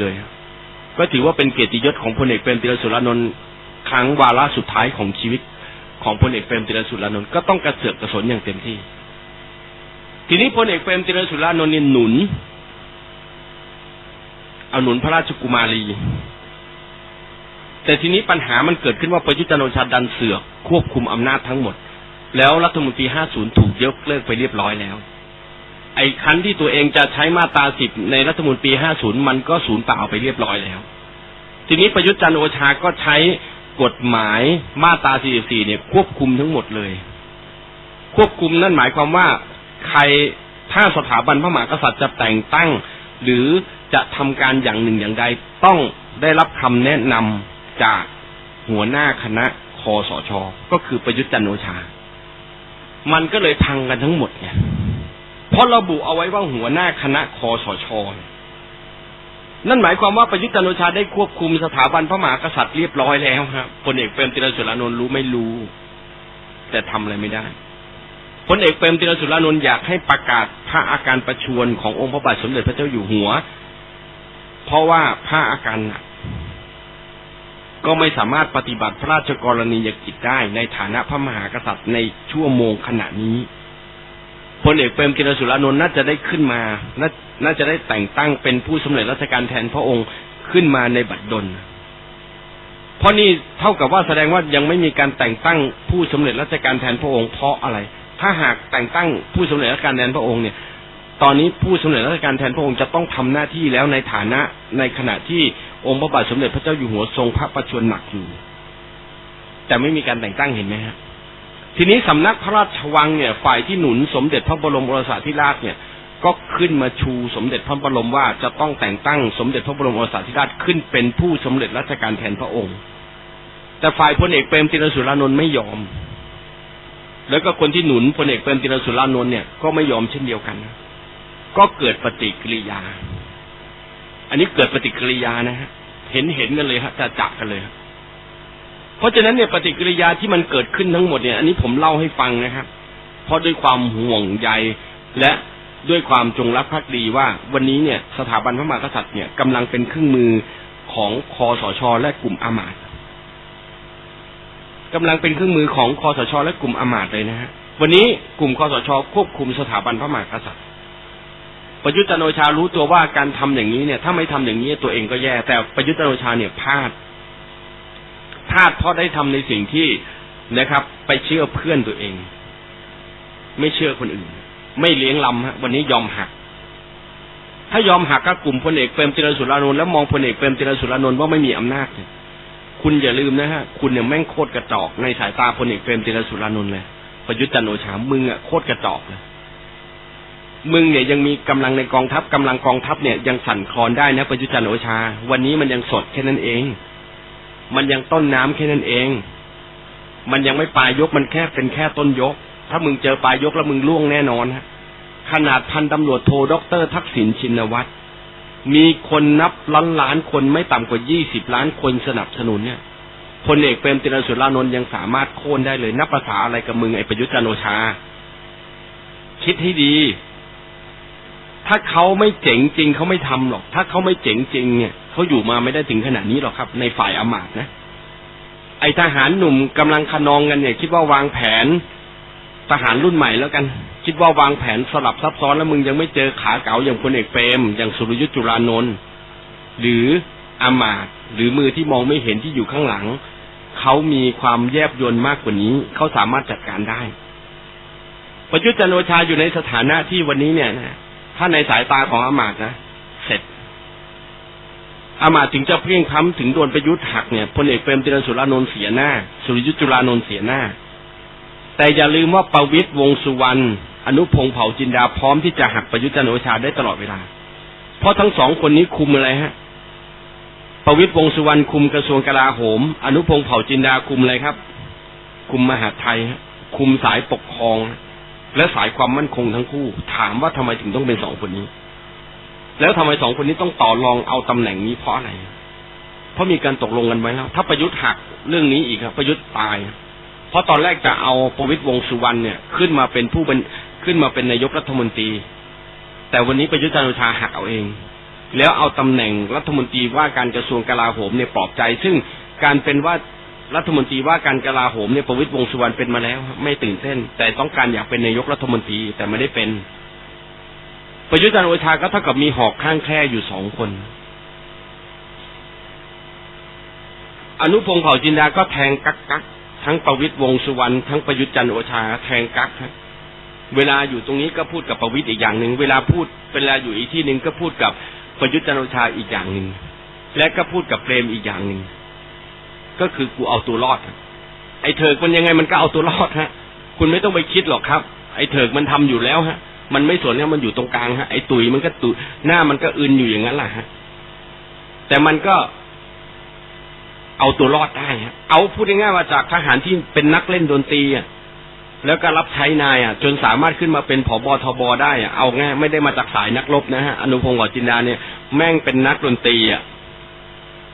เลย ก็ถือว่าเป็นเกียรติยศของพลเอกเปรมติรสุรานนท์ครั้งวาระสุดท้ายของชีวิตของพลเอกเปรมติรสุรานนท์ก็ต้องกระเสือกกระสนอย่างเต็มที่ ทีนี้พลเอกเปรมติรสุรานนท์เนี่ยหนุน เอาหนุนพระราชกุมารี แต่ทีนี้ปัญหามันเกิดขึ้นว่าประยุทธ์จันโอชาดันเสือกควบคุมอำนาจทั้งหมด แล้วรัฐมนตรี 50 ถูกยกเลิกไปเรียบร้อยแล้ว ไอ้คันที่ตัวเองจะใช้มาตรา10ในรัฐมนตรี50มันก็สูญเปล่าไปเรียบร้อยแล้ว ทีนี้ประยุทธ์จันโอชาก็ใช้กฎหมายมาตรา44เนี่ย ควบคุมทั้งหมดเลย ควบคุมนั่นหมายความว่าใครถ้าสถาบันพระมหากษัตริย์จะแต่งตั้ง หรือจะทำการอย่างหนึ่งอย่างใดต้องได้รับคำแนะนำจากหัวหน้าคณะคอสช ก็คือประยุทธ์จันโอชา มันก็เลยพังกันทั้งหมดเนี่ย ราะระบุเอาไว้ว่าหัวหน้าคณะคอสชนั่นหมายความว่าประยุทธ์จันโอชาได้ควบคุมสถาบันพระมหากษัตริย์เรียบร้อยแล้วครับพลเอกเปรมติรสุรานนท์รู้ไม่รู้ แต่ทำอะไรไม่ได้พลเอกเปรมติรสุรานนท์อยากให้ประกาศพระอาการประชวรขององค์พระบาทสมเด็จพระเจ้าอยู่หัว เพราะว่าพระอาการก็ไม่สามารถปฏิบัติพระราชกรณียกิจได้ในฐานะพระมหากษัตริย์ในชั่วโมงขณะนี้ ลเอกเปรมติรสุรานนท์น่าจะได้ขึ้นมา น่าน่าจะได้แต่งตั้งเป็นผู้สำเร็จราชการแทนพระองค์ขึ้นมาในบัดดล เพราะนี่เท่ากับว่าแสดงว่ายังไม่มีการแต่งตั้งผู้สำเร็จราชการแทนพระองค์เพราะอะไร ถ้าหากแต่งตั้งผู้สำเร็จราชการแทนพระองค์เนี่ย ตอนนี้ผู้สำเร็จราชการแทนพระองค์จะต้องทำหน้าที่แล้วในฐานะในขณะที่องค์พระบาทสมเด็จพระเจ้าอยู่หัวทรงพระประชวรหนักอยู่ แต่ไม่มีการแต่งตั้งเห็นไหมฮะ ทีนี้สำนักพระราชวังเนี่ย ฝ่ายที่หนุนสมเด็จพระบรมโอรสาธิราชเนี่ย ก็ขึ้นมาชูสมเด็จพระบรมว่าจะต้องแต่งตั้งสมเด็จพระบรมโอรสาธิราชขึ้นเป็นผู้สำเร็จราชการแทนพระองค์ แต่ฝ่ายพลเอกเปรมติรสุรานนท์ไม่ยอม แล้วก็คนที่หนุนพลเอกเปรมติรสุรานนท์เนี่ยก็ไม่ยอมเช่นเดียวกัน ก็เกิดปฏิกิริยา อันนี้เกิดปฏิกิริยานะฮะเห็นเห็นกันเลยฮะจะจักกันเลยครับ เพราะฉะนั้นเนี่ยปฏิกิริยาที่มันเกิดขึ้นทั้งหมดเนี่ย อันนี้ผมเล่าให้ฟังนะครับ เพราะด้วยความห่วงใยและด้วยความจงรักภักดีว่าวันนี้เนี่ยสถาบันพระมหากษัตริย์เนี่ยกำลังเป็นเครื่องมือของคอสช และกลุ่มอามาตย์กำลังเป็นเครื่องมือของคอสช และกลุ่มอามาตย์เลยนะฮะวันนี้กลุ่มคอสช ควบคุมสถาบันพระมหากษัตริย์ประยุทธ์จันโอชารู้ตัวว่าการทำอย่างนี้เนี่ย ถ้าไม่ทำอย่างนี้ตัวเองก็แย่ แต่ประยุทธ์จันโอชาเนี่ยพลาดาดเพราะได้ทำในสิ่งที่นะครับ ไปเชื่อเพื่อนตัวเอง ไม่เชื่อคนอื่น ไม่เลี้ยงลำฮะวันนี้ยอมหัก ถ้ายอมหักก็กลุ่มพลเอกเปรมติรสุรานนท์แล้วมองพลเอกเปรมติรสุรานนท์ว่าไม่มีอำนาจเนี่ยคุณอย่าลืมนะฮะ คุณเนี่ยแม่งโคตรกระจอกในสายตาพลเอกเปรมติรสุรานนท์เลยประยุทธ์จันโอชา มึงอะโคตรกระจอกเลยมึงเนี่ยยังมีกำลังในกองทัพกำลังกองทัพเนี่ยยังสั่นคลอนได้นะประยุทธ์จันโอชา วันนี้มันยังสดแค่นั้นเอง มันยังต้นน้ำแค่นั้นเอง มันยังไม่ปลายยกมันแค่เป็นแค่ต้นยก ถ้ามึงเจอปลายยกแล้วมึงล่วงแน่นอนฮะขนาดพันตำรวจโทด็อกเตอร์ทักษิณชินวัตรมีคนนับล้านล้านคนไม่ต่ำกว่ายี่สิบล้านคนสนับสนุนเนี่ยพลเอกเปรมติรสุรานนท์ยังสามารถโค่นได้เลย นับภาษาอะไรกับมึงไอ้ประยุทธ์จันโอชา คิดให้ดี ถ้าเขาไม่เจ๋งจริงเขาไม่ทำหรอก ถ้าเขาไม่เจ๋งจริงเนี่ย เขาอยู่มาไม่ได้ถึงขนาดนี้หรอกครับ ในฝ่ายอมาตนะ ไอทหารหนุ่มกำลังขนองกันเนี่ย คิดว่าวางแผนทหารรุ่นใหม่แล้วกัน คิดว่าวางแผนสลับซับซ้อนแล้วมึงยังไม่เจอขาเก๋าอย่างพลเอกเปรมอย่างสุรยุทธ์จุลานนท์หรืออามาตหรือมือที่มองไม่เห็นที่อยู่ข้างหลังเขามีความแยบยลมากกว่านี้ เขาสามารถจัดการได้ ประยุทธ์จันทร์โอชาอยู่ในสถานะที่วันนี้เนี่ยนะถ้าในสายตาของอามาตนะ เสร็จ อามาถึงจะเพียงพ้ำถึงโดนประยุทธ์หักเนี่ยพลเอกเปรมติรสุรานนท์เสียหน้า สุริยุทธจุลานนท์เสียหน้า แต่อย่าลืมว่าประวิตยวงสุวรรณอนุพงษ์เผ่าจินดาพร้อมที่จะหักประยุทธ์จันโอชาได้ตลอดเวลา เพราะทั้งสองคนนี้คุมอะไรฮะ ประวิตยวงสุวรรณคุมกระทรวงกลาโหม อนุพงษ์เผ่าจินดาคุมอะไรครับ คุมมหาไทย คุมสายปกครอง และสายความมั่นคงทั้งคู่ ถามว่าทำไมถึงต้องเป็นสองคนนี้ แล้วทำไมสองคนนี้ต้องต่อรองเอาตำแหน่งนี้เพราะอะไร เพราะมีการตกลงกันไว้แล้ว ถ้าประยุทธ์หักเรื่องนี้อีกครับประยุทธ์ตาย เพราะตอนแรกจะเอาประวิตยวงสุวรรณเนี่ย ขึ้นมาเป็นผู้เป็นขึ้นมาเป็นนายกรัฐมนตรี แต่วันนี้ประยุทธ์จันทร์โอชาหักเอาเอง แล้วเอาตำแหน่งรัฐมนตรีว่าการกระทรวงกลาโหมเนี่ยปลอบใจ ซึ่งการเป็นว่ารัฐมนตรีว่าการกลาโหมเนี่ยประวิตรวงสุวรรณเป็นมาแล้ว ไม่ตื่นเต้น แต่ต้องการอยากเป็นนายกรัฐมนตรีแต่ไม่ได้เป็น ประยุทธ์จันทร์โอชาก็เท่ากับมีหอกข้างแคร่อยู่สองคน อนุพงศ์เผ่าจินดาก็แทงกักกักทั้งประวิตยวงษ์สุวรรณทั้งประยุทธ์จันทร์โอชา แทงกักเวลาอยู่ตรงนี้ก็พูดกับประวิตยอีกอย่างหนึ่งเวลาพูดเวลาอยู่อีกที่หนึ่งก็พูดกับประยุทธ์จันทร์โอชาอีกอย่างหนึ่งและก็พูดกับเปรมอีกอย่างหนึ่งก็คือกูเอาตัวรอดไอ้เถิกมันยังไงมันก็เอาตัวรอดฮะ คุณไม่ต้องไปคิดหรอกครับ ไอ้เถิกมันทำอยู่แล้วฮะ มันไม่สนเนี่ยมันอยู่ตรงกลางฮะไอ้ตุยมันก็ตุยหน้ามันก็อึนอยู่อย่างนั้นแหละฮะ แต่มันก็เอาตัวรอดได้ฮะเอาพูดง่ายๆว่าจากทหารที่เป็นนักเล่นดนตรีอะแล้วก็รับใช้นายอะ จนสามารถขึ้นมาเป็นผบทบได้อะเอาง่ายไม่ได้มาจากสายนักรบนะฮะอนุพงศ์วจินดาเนี่ย แม่งเป็นนักดนตรีอะ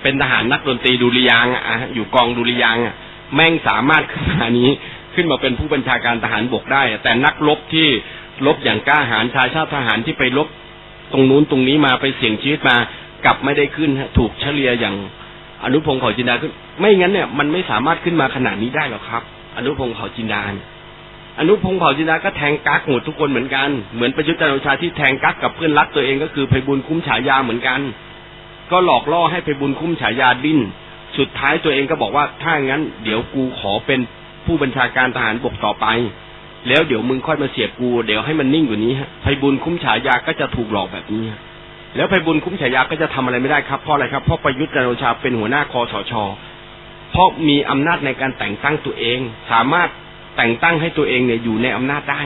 เป็นทหารนักดนตรีดุริยางอะอยู่กองดุริยางอะ แม่งสามารถขึ้นมานี้ ขึ้นมาเป็นผู้บัญชาการทหารบกได้อะแต่นักรบที่ รบอย่างกล้าหาญชายชาติทหารที่ไปรบตรงนู้นตรงนี้มาไปเสี่ยงชีวิตมากลับไม่ได้ขึ้นถูกเฉลี่ยอย่างอนุพงศ์เขาจินดาขึ้น ไม่งั้นเนี่ยมันไม่สามารถขึ้นมาขนาดนี้ได้หรอกครับ อนุพงศ์เขาจินดาอนุพงศ์เผ่าจินดาก็แทงกักหมดทุกคนเหมือนกันเหมือนประยุทธ์จันทร์โอชาที่แทงกักกับเพื่อนรักตัวเองก็คือไพบุญคุ้มฉายาเหมือนกัน ก็หลอกล่อให้ไพบุญคุ้มฉายาดิ้นสุดท้ายตัวเองก็บอกว่าถ้างั้น เดี๋ยวกูขอเป็นผู้บัญชาการทหารบกต่อไป แล้วเดี๋ยวมึงค่อยมาเสียบกูเดี๋ยวให้มันนิ่งกว่านี้ฮะไพบุญคุ้มฉายาก็จะถูกหลอกแบบนี้ แล้วไพบุญคุ้มฉายาก็จะทำอะไรไม่ได้ครับเพราะอะไรครับเพราะประยุทธ์จันโอชาเป็นหัวหน้าคอสชเพราะมีอำนาจในการแต่งตั้งตัวเอง สามารถแต่งตั้งให้ตัวเองเนี่ยอยู่ในอำนาจได้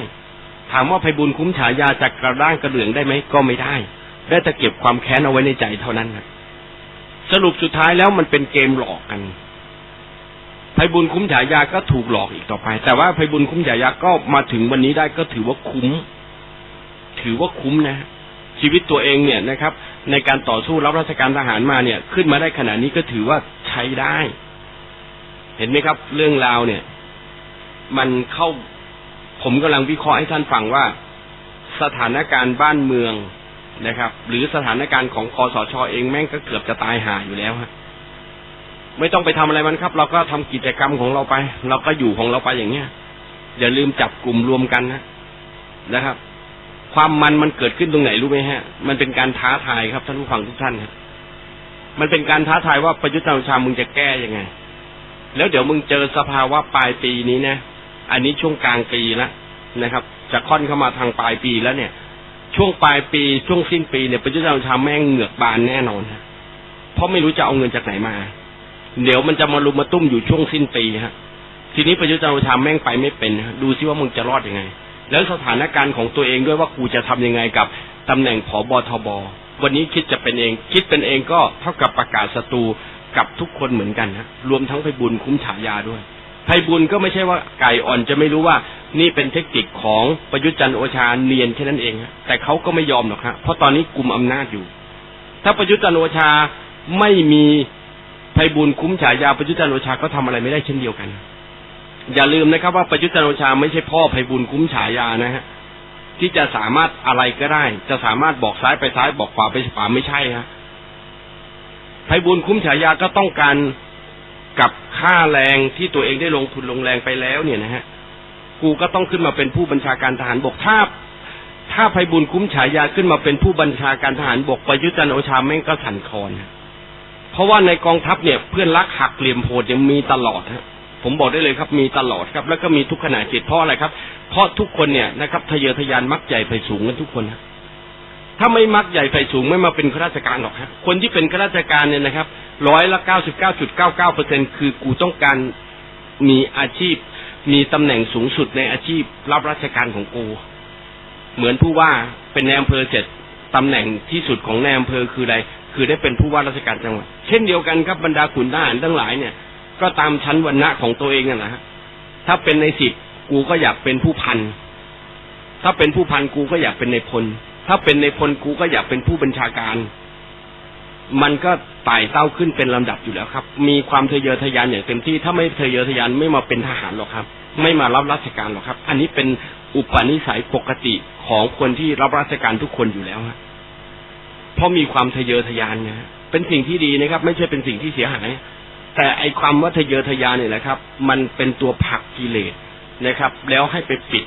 ถามว่าไพบุญคุ้มฉายาจะกระด้างกระเดื่องได้ไหมก็ไม่ได้ ได้แต่เก็บความแค้นเอาไว้ในใจเท่านั้นสรุปสุดท้ายแล้วมันเป็นเกมหลอกกัน ไพบุญคุ้มฉายาก็ถูกหลอกอีกต่อไป แต่ว่าไพบุญคุ้มฉายาก็มาถึงวันนี้ได้ก็ถือว่าคุ้ม ถือว่าคุ้มนะ ชีวิตตัวเองเนี่ยนะครับ ในการต่อสู้รับราชการทหารมาเนี่ย ขึ้นมาได้ขนาดนี้ก็ถือว่าใช้ได้ เห็นไหมครับ เรื่องราวเนี่ย มันเข้าผมกำลังวิเคราะห์ให้ท่านฟังว่า สถานการณ์บ้านเมืองนะครับ หรือสถานการณ์ของคอสชเองแม่งก็เกือบจะตายหาอยู่แล้วฮะ ไม่ต้องไปทำอะไรมันครับ เราก็ทำกิจกรรมของเราไป เราก็อยู่ของเราไปอย่างเงี้ยอย่าลืมจับกลุ่มรวมกันนะนะครับ ความมันมันเกิดขึ้นตรงไหนรู้ไหมฮะ มันเป็นการท้าทายครับท่านผู้ฟังทุกท่านครับมันเป็นการท้าทายว่าประยุทธ์จันทร์ชามึงจะแก้ยังไง แล้วเดี๋ยวมึงเจอสภาวะปลายปีนี้นะอันนี้ช่วงกลางปีแล้วนะครับ จะค่อนเข้ามาทางปลายปีแล้วเนี่ย ช่วงปลายปีช่วงสิ้นปีเนี่ยประยุทธ์จันทร์ชาแม่งเหงือกบานแน่นอนฮะเพราะไม่รู้จะเอาเงินจากไหนมา เดี๋ยวมันจะมาลุมมาตุ้มอยู่ช่วงสิ้นปีฮะ ทีนี้ประยุทธ์จันทร์โอชาแม่งไปไม่เป็นดูซิว่ามึงจะรอดยังไง แล้วสถานการณ์ของตัวเองด้วยว่ากูจะทำยังไงกับตำแหน่งผบทบวันนี้คิดจะเป็นเอง คิดเป็นเองก็เท่ากับประกาศศัตรูกับทุกคนเหมือนกันฮะรวมทั้งไพบุญคุ้มฉายาด้วยไพบุญก็ไม่ใช่ว่าไก่อ่อนจะไม่รู้ว่านี่เป็นเทคนิคของประยุทธ์จันโอชาเนียนแค่นั้นเองฮะแต่เขาก็ไม่ยอมหรอกฮะเพราะตอนนี้กลุ่มอำนาจอยู่ ถ้าประยุทธ์จันโอชาไม่มี ไพบุญคุ้มฉายาประยุทธ์จันโอชาก็ทำอะไรไม่ได้เช่นเดียวกัน อย่าลืมนะครับ ว่าประยุทธ์จันโอชาไม่ใช่พ่อไพบุญคุ้มฉายานะฮะที่จะสามารถอะไรก็ได้ จะสามารถบอกซ้ายไปซ้ายบอกขวาไปขวาไม่ใช่ฮะไพบุญคุ้มฉายาก็ต้องการกับค่าแรงที่ตัวเองได้ลงทุนลงแรงไปแล้วเนี่ยนะฮะกูก็ต้องขึ้นมาเป็นผู้บัญชาการทหารบกถ้าถ้าไพบุญคุ้มฉายาขึ้นมาเป็นผู้บัญชาการทหารบกประยุทธ์จันโอชาแม่งก็สั่นคลอนฮะ ราะว่าในกองทัพเนี่ยเพื่อนรักหักเหลี่ยมโหดยังมีตลอดฮะผมบอกได้เลยครับ มีตลอดครับ แล้วก็มีทุกขณะจิตเพราะอะไรครับ เพราะทุกคนเนี่ยนะครับทะเยอทะยานมักใหญ่ไปสูงกันทุกคนฮะถ้าไม่มักใหญ่ไฟสูงไม่มาเป็นข้าราชการหรอกฮะคนที่เป็นข้าราชการเนี่ยนะครับร้อยละเก้าสิบเก้าจุดเก้าเก้าเปอร์เซ็นคือกูต้องการมีอาชีพ มีตำแหน่งสูงสุดในอาชีพรับราชการของกู เหมือนผู้ว่าเป็นนอำเภอเจ็ดตำแหน่งที่สุดของนอำเภอคืออะไร คือได้เป็นผู้ว่าราชการจังหวัดเช่นเดียวกันครับบรรดาขุนทหารทั้งหลายเนี่ย ก็ตามชั้นวรรณะของตัวเองนั่นแหละฮะถ้าเป็นในสิบกูก็อยากเป็นผู้พันถ้าเป็นผู้พันกูก็อยากเป็นในพล ถ้าเป็นในพลกูก็อยากเป็นผู้บัญชาการ มันก็ไต่เต้าขึ้นเป็นลำดับอยู่แล้วครับ มีความทะเยอทะยานอย่างเต็มที่ ถ้าไม่ทะเยอทะยานไม่มาเป็นทหารหรอกครับ ไม่มารับราชการหรอกครับ อันนี้เป็นอุปนิสัยปกติของคนที่รับราชการทุกคนอยู่แล้วฮะ เพราะมีความทะเยอทะยานนะฮะเป็นสิ่งที่ดีนะครับ ไม่ใช่เป็นสิ่งที่เสียหาย แต่ไอความว่าทะเยอทะยานเนี่ยนะครับ มันเป็นตัวผลักกิเลสนะครับ แล้วให้ไปปิด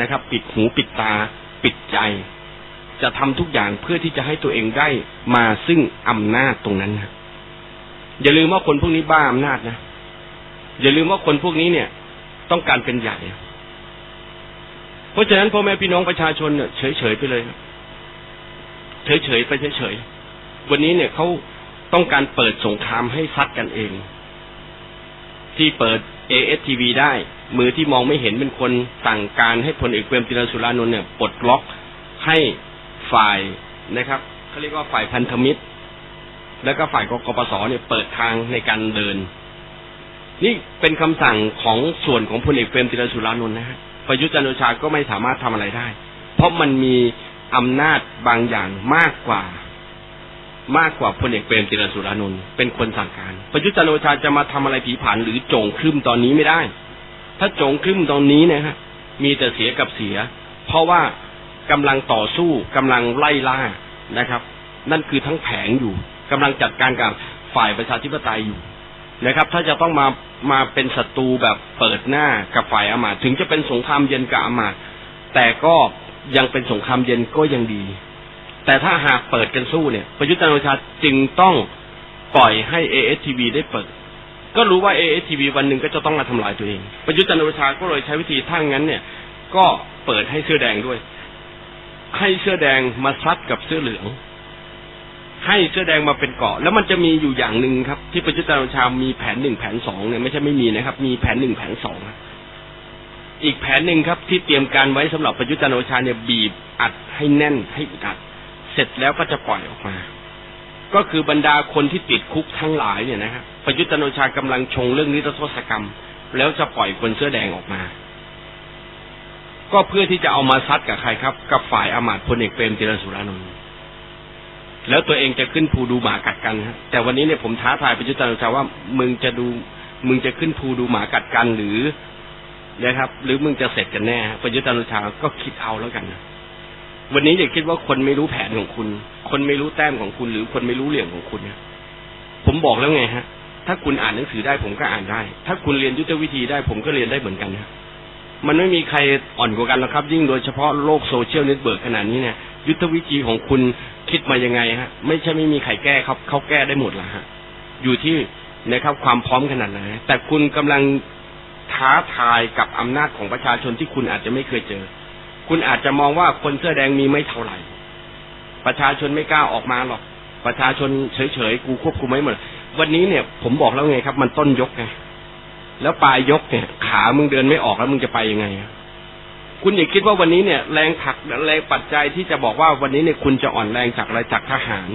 นะครับ ปิดหูปิดตา ปิดใจ จะทำทุกอย่างเพื่อที่จะให้ตัวเองได้มาซึ่งอำนาจตรงนั้นนะอย่าลืมว่าคนพวกนี้บ้าอำนาจนะอย่าลืมว่าคนพวกนี้เนี่ย ต้องการเป็นใหญ่ เพราะฉะนั้นพ่อแม่พี่น้องประชาชนเนี่ยเฉยๆไปเลยครับ เฉยๆไปเฉยๆวันนี้เนี่ยเขาต้องการเปิดสงครามให้ซัดกันเอง ที่เปิด ASTV ได้ มือที่มองไม่เห็นเป็นคนสั่งการให้พลเอกเปรมตินสุรานนท์เนี่ยปลดล็อกให้ฝ่ายนะครับเขาเรียกว่าฝ่ายพันธมิตร แล้วก็ฝ่ายกกปสเนี่ยเปิดทางในการเดิน นี่เป็นคำสั่งของส่วนของพลเอกเปรมตินสุรานนท์นะฮะประยุทธ์จันทร์โอชาก็ไม่สามารถทำอะไรได้ เพราะมันมี อำนาจบางอย่างมากกว่า มากกว่าพลเอกเปรมตินสุรานนท์เป็นคนสั่งการ ประยุทธ์จันทร์โอชาจะมาทำอะไรผีผานหรือโจงครึมตอนนี้ไม่ได้ ถ้าโจงครึมตอนนี้นะฮะมีแต่เสียกับเสีย เพราะว่ากำลังต่อสู้กำลังไล่ล่านะครับ นั่นคือทั้งแผงอยู่กำลังจัดการกับฝ่ายประชาธิปไตยอยู่นะครับ ถ้าจะต้องมามาเป็นศัตรูแบบเปิดหน้ากับฝ่ายอำมาตถึงจะเป็นสงครามเย็นกับอำมาตแต่ก็ ยังเป็นสงครามเย็นก็ยังดี แต่ถ้าหากเปิดกันสู้เนี่ยประยุทธ์จันทร์โอชาจึงต้องปล่อยให้ ASTV ได้เปิด ก็รู้ว่า ASTV วันหนึ่งก็จะต้องมาทำลายตัวเองประยุทธ์จันทร์โอชาก็เลยใช้วิธีถ้างั้นเนี่ย ก็เปิดให้เสื้อแดงด้วย ให้เสื้อแดงมาซัดกับเสื้อเหลือง ให้เสื้อแดงมาเป็นเกาะ แล้วมันจะมีอยู่อย่างหนึ่งครับ ที่ประยุทธ์จันทร์โอชามีแผนหนึ่งแผนสองเนี่ยไม่ใช่ไม่มีนะครับ มีแผนหนึ่งแผนสองครับ อีกแผนหนึ่งครับ ที่เตรียมการไว้สำหรับประยุทธ์จันทร์โอชาเนี่ยบีบอัดให้แน่นให้อึดอัด เสร็จแล้วก็จะปล่อยออกมา ก็คือบรรดาคนที่ติดคุกทั้งหลายเนี่ยนะครับประยุทธ์จันทร์โอชากำลังชงเรื่องนิรโทษกรรม แล้วจะปล่อยคนเสื้อแดงออกมา ก็เพื่อที่จะเอามาซัดกับใครครับ กับฝ่ายอำมาตย์พลเอกเปรมติรสุรานนท์แล้วตัวเองจะขึ้นภูดูหมากัดกันฮะแต่วันนี้เนี่ยผมท้าทายประยุทธ์จันทร์โอชาว่ามึงจะดูมึงจะขึ้นภูดูหมากัดกัน หรือ นะครับ หรือมึงจะเสร็จกันแน่ประยุทธ์จันทร์โอชาก็คิดเอาแล้วกันนะวันนี้อย่าคิดว่าคนไม่รู้แผนของคุณ คนไม่รู้แต้มของคุณ หรือคนไม่รู้เหลี่ยมของคุณเนะผมบอกแล้วไงฮะ ถ้าคุณอ่านหนังสือได้ผมก็อ่านได้ ถ้าคุณเรียนยุทธวิธีได้ผมก็เรียนได้เหมือนกันนะมันไม่มีใครอ่อนกว่ากันหรอกครับ ยิ่งโดยเฉพาะโลกโซเชียลเน็ตเวิร์กขนาดนี้เนี่ยยุทธวิธีของคุณคิดมายังไงฮะ ไม่ใช่ไม่มีใครแก้ครับเขาแก้ได้หมดละฮะ อยู่ที่นะครับความพร้อมขนาดไหนแต่คุณกำลัง ท้าทายกับอำนาจของประชาชนที่คุณอาจจะไม่เคยเจอ คุณอาจจะมองว่าคนเสื้อแดงมีไม่เท่าไหร่ ประชาชนไม่กล้าออกมาหรอก ประชาชนเฉยๆ กูควบคุมไม่หมด วันนี้เนี่ย ผมบอกแล้วไงครับ มันต้นยกไง แล้วปลายยกเนี่ย ขามึงเดินไม่ออกแล้วมึงจะไปยังไง คุณอย่าคิดว่าวันนี้เนี่ย แรงผลักแรงปัจจัยที่จะบอกว่าวันนี้เนี่ยคุณจะอ่อนแรงจากอะไรจากทหาร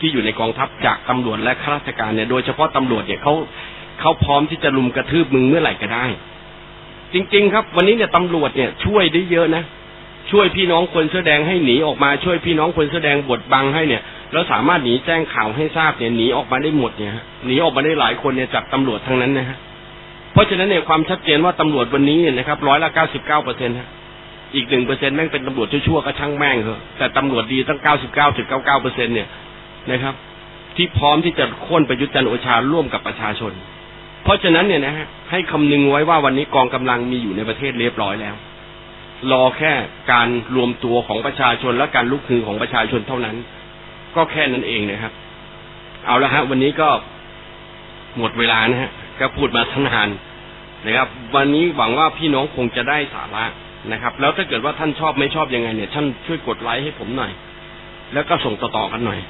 ที่อยู่ในกองทัพจากตำรวจและข้าราชการเนี่ย โดยเฉพาะตำรวจเนี่ยเขา เขาพร้อมที่จะลุมกระทืบมึงเมื่อไหร่ก็ได้ จริง ๆ ครับ วันนี้เนี่ยตำรวจเนี่ย ช่วยได้เยอะนะช่วยพี่น้องคนเสื้อแดงให้หนีออกมาช่วยพี่น้องคนเสื้อแดงบดบังให้เนี่ยแล้วสามารถหนีแจ้งข่าวให้ทราบเนี่ยหนีออกมาได้หมดเนี่ยหนีออกมาได้หลายคนเนี่ยจากตำรวจทั้งนั้นนะฮะเพราะฉะนั้นเนี่ยความชัดเจนว่าตำรวจวันนี้เนี่ยนะครับร้อยละเก้าสิบเก้าเปอร์เซ็นต์ฮะอีกหนึ่งเปอร์เซ็นต์แม่งเป็นตำรวจชั่วๆก็ช่างแม่งเถอะแต่ตำรวจดีตั้งเก้าสิบเก้าจุดเก้าเก้าเปอร์เซ็นต์เนี่ยนะครับ ที่พร้อมที่จะโค่นประยุทธ์จันโอชาร่วมกับประชาชน เพราะฉะนั้นเนี่ยนะฮะให้คำนึงไว้ว่าวันนี้กองกำลังมีอยู่ในประเทศเรียบร้อยแล้ว รอแค่การรวมตัวของประชาชนและการลุกฮือของประชาชนเท่านั้น ก็แค่นั้นเองนะครับ เอาละฮะ วันนี้ก็หมดเวลานะฮะก็พูดมาทั้งนานนะครับ วันนี้หวังว่าพี่น้องคงจะได้สาระนะครับ แล้วถ้าเกิดว่าท่านชอบไม่ชอบยังไงเนี่ย ท่านช่วยกดไลค์ให้ผมหน่อย แล้วก็ส่งต่อๆกันหน่อย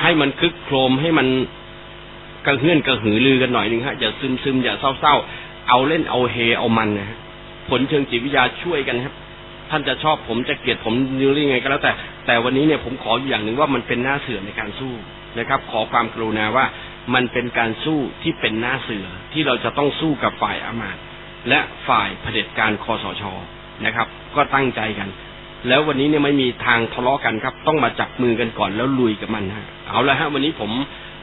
ให้มันคึกโครมให้มัน กระเฮือนกระหือลือกันหน่อยหนึ่งฮะอย่าซึมซึมอย่าเศร้าเศร้าเอาเล่นเอาเฮเอามันนะฮะผลเชิงจิตวิทยาช่วยกันครับ ท่านจะชอบผมจะเกลียดผมหรือยังไงก็แล้วแต่ แต่วันนี้เนี่ยผมขออยู่อย่างหนึ่งว่ามันเป็นหน้าเสือในการสู้นะครับ ขอความกรุณาว่ามันเป็นการสู้ที่เป็นหน้าเสือที่เราจะต้องสู้กับฝ่ายอามาตย์และฝ่ายเผด็จการคอสชนะครับ ก็ตั้งใจกัน แล้ววันนี้เนี่ยไม่มีทางทะเลาะกันครับ ต้องมาจับมือกันก่อนแล้วลุยกับมันฮะเอาละฮะวันนี้ผม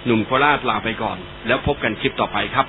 หนุ่มโคราชลาไปก่อน แล้วพบกันคลิปต่อไปครับ